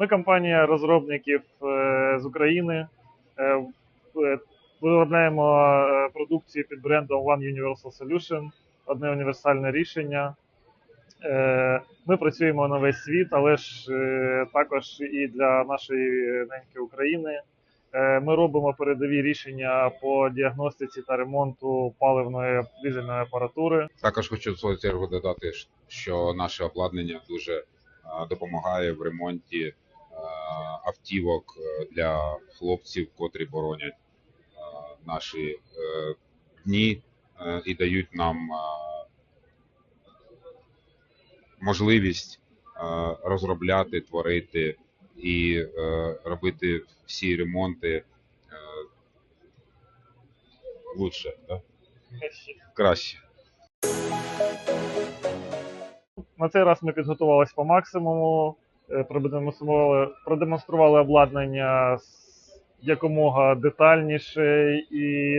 Ми компанія розробників е, з України. Е, е, Виробляємо продукцію під брендом One Universal Solution, одне універсальне рішення. Ми працюємо на весь світ, але ж також і для нашої неньки України. Ми робимо передові рішення по діагностиці та ремонту паливної дизельної апаратури. Також хочу в свою чергу додати, що наше обладнання дуже допомагає в ремонті автівок е, для хлопців, котрі боронять е, наші е, дні е, і дають нам е, можливість е, розробляти, творити і е, робити всі ремонти е, лучше, да? краще. На цей раз ми підготувалися по максимуму, е, продемонстрували, продемонстрували обладнання якомога детальніше, і,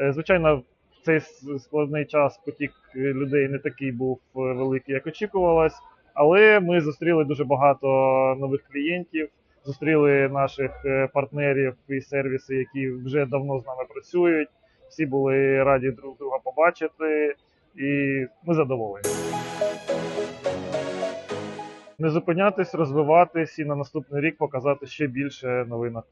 е, звичайно, в цей складний час потік е, людей не такий був е, великий, як очікувалось. Але ми зустріли дуже багато нових клієнтів, зустріли наших е, партнерів і сервіси, які вже давно з нами працюють. Всі були раді друг друга побачити, і ми задоволені не зупинятись, розвиватись і на наступний рік показати ще більше новинок.